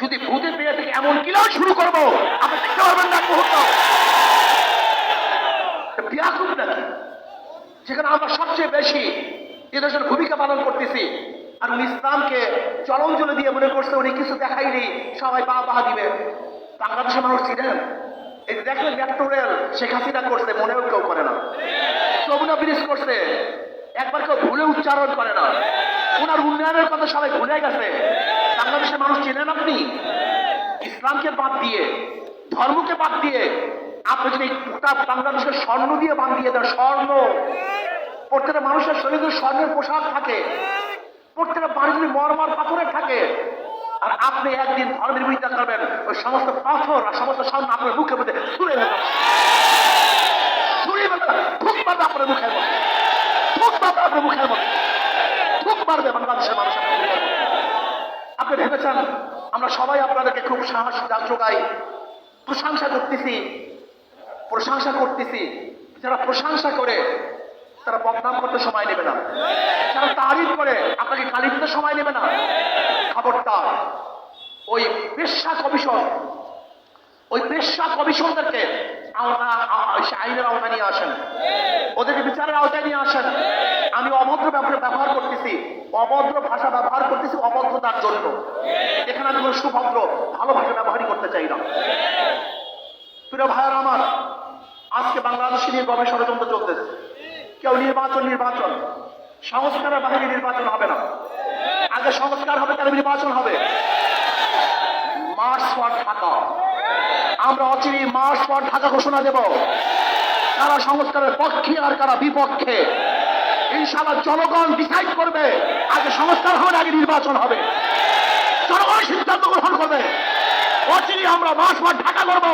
যদি ভূতের পেয়ে থেকে এমন কিলাও শুরু করব, আপনি দেখতে পারবেন না মুহূর্ত যেখানে আমরা সবচেয়ে বেশি এদেশের ভূমিকা পালন করতেছি। আর উনি ইসলামকে চলঞ্জলি দিয়ে মনে করছে, উনি কিছু দেখাইনি সবাই পা পাহা দিবে। বাংলাদেশের মানুষ ছিলেন এই দেখলেন মেট্রো রেল, শেখ হাসিনা করছে, মনেও কেউ করে না। যমুনা ব্রিজ করছে, একবার কেউ ভুলে উচ্চারণ করে না। ওনার উন্নয়নের কথা সবাই ভুলে গেছে। বাংলাদেশের মানুষ চেনেন আপনি? ইসলামকে বাদ দিয়ে, ধর্মকে বাদ দিয়ে আপনি যদি গোটা বাংলাদেশের স্বর্ণ দিয়ে বাদ দিয়ে দেন, স্বর্ণ। প্রত্যেকটা মানুষের শরীরে স্বর্ণের পোশাক থাকে। প্রত্যেকটা বাড়ি যদি মরমার পাথরের থাকে, আর আপনি একদিন ধর্মের বিরোধিতা করবেন, ওই সমস্ত পাথর আর সমস্ত স্বর্ণ আপনার মুখের মধ্যে ছুড়ে ফেলবেন ছুড়ে ফেলবেন থুক মারবে আপনার মুখের মধ্যে। থুক মারবে আপনার মুখের মধ্যে। থুক মারবে বাংলাদেশের মানুষ আপনার মুখের মধ্যে আপনি ভেবেছেন আমরা সবাই আপনাদেরকে খুব সাহস যোগাই। প্রশংসা করতেছি। প্রশংসা করতেছি। যারা প্রশংসা করে, তারা বদনাম করতে সময় নেবে না। যারা তারিফ করে, আপনাকে গালি দিতে সময় নেবে না। খবরদার। ওই পেশা কমিশন ওই পেশা কমিশনদেরকে আইনের আওতায় নিয়ে আসেন। ওদেরকে বিচারের আওতায় নিয়ে আসেন। আমি অভদ্র ব্যবহার করতেছি অভদ্র ভাষা ব্যবহার করতেছি অভদ্রতার জন্য। এখানে আমি কোনো সুভদ্র ভালো ভাষা ব্যবহারই করতে চাই না। প্রিয় ভাইয়ার আমার, আজকে বাংলাদেশে নিয়ে গবেষণা ষড়যন্ত্র চলতেছে। কেউ নির্বাচন নির্বাচন। সংস্কারের বাহিনী নির্বাচন হবে না। আগে সংস্কার হবে তাহলে নির্বাচন হবে। March for Dhaka. আমরা অচিরে মার্চ ফর ঢাকা ঘোষণা দেব। কারা সংস্কারের পক্ষে আর কারা বিপক্ষে? ইনশাআল্লাহ জনগণ ডিসাইড করবে আগে সংস্কার হবে আগে নির্বাচন হবে। জনগণ সিদ্ধান্ত গ্রহণ করবে। অচিরে আমরা মাস মাস ঢাকা করব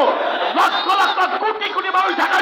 লক্ষ লক্ষ কোটি কোটি মানুষ ঢাকায়